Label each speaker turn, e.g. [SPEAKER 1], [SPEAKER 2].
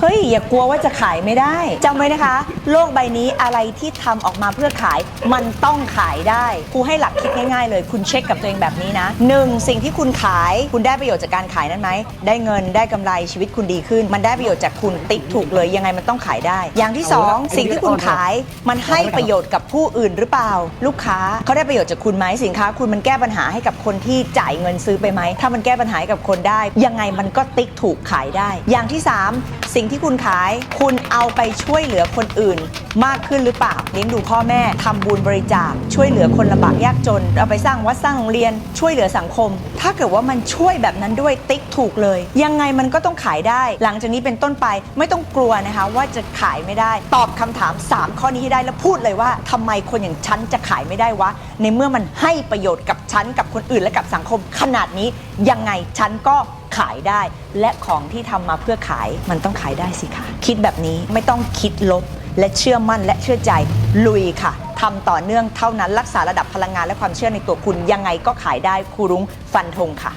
[SPEAKER 1] เฮ้ย อย่ากลัวว่าจะขายไม่ได้จำไว้นะคะ โลกใบนี้อะไรที่ทำออกมาเพื่อขายมันต้องขายได้ครูให้หลักคิดง่ายๆเลย คุณเช็คกับตัวเองแบบนี้นะหนึ่งสิ่งที่คุณขายคุณได้ประโยชน์จากการขายนั้นไหมได้เงินได้กำไรชีวิตคุณดีขึ้น มันได้ประโยชน์จากคุณติ๊กถูกเลยยังไงมันต้องขายได้ อย่างที่สองสิ่งที่คุณขาย มันให้ประโยชน์กับผู้อื่นหรือเปล่า ลูกค้าเขาได้ประโยชน์จากคุณไหมสินค้า คุณมันแก้ปัญหาให้กับคนที่จ่ายเงินซื้อไปไหมถ้ามันแก้ปัญหาให้กับคนได้ ยังไงมันก็ติ๊กถูกขายได้ อย่างที่สามสิ่งที่คุณขาย คุณเอาไปช่วยเหลือคนอื่น มากขึ้นหรือเปล่าเลี้ยงดูพ่อแม่ทำบุญบริจาคช่วยเหลือคนลำบากยากจน เอาไปสร้างวัดสร้างโรงเรียนช่วยเหลือสังคม ถ้าเกิดว่ามันช่วยแบบนั้นด้วยติ๊กถูกเลย ยังไงมันก็ต้องขายได้ หลังจากนี้เป็นต้นไปไม่ต้องกลัวนะคะว่าจะขายไม่ได้ ตอบคำถาม 3 ข้อนี้ให้ได้แล้วพูดเลยว่าทำไมคนอย่างฉันจะขายไม่ได้วะ ในเมื่อมันให้ประโยชน์กับฉันกับคนอื่นและกับสังคม ขนาดนี้ยังไงฉันก็ ขายได้ และของที่ทำมาเพื่อขายมันต้องขายได้สิคะคิดแบบนี้ไม่ต้องคิดลบ และเชื่อมั่นและเชื่อใจลุยค่ะทำต่อเนื่องเท่านั้นรักษาระดับพลังงานและความเชื่อในตัวคุณยังไงก็ขายได้ครูรุ้งฟันธงค่ะ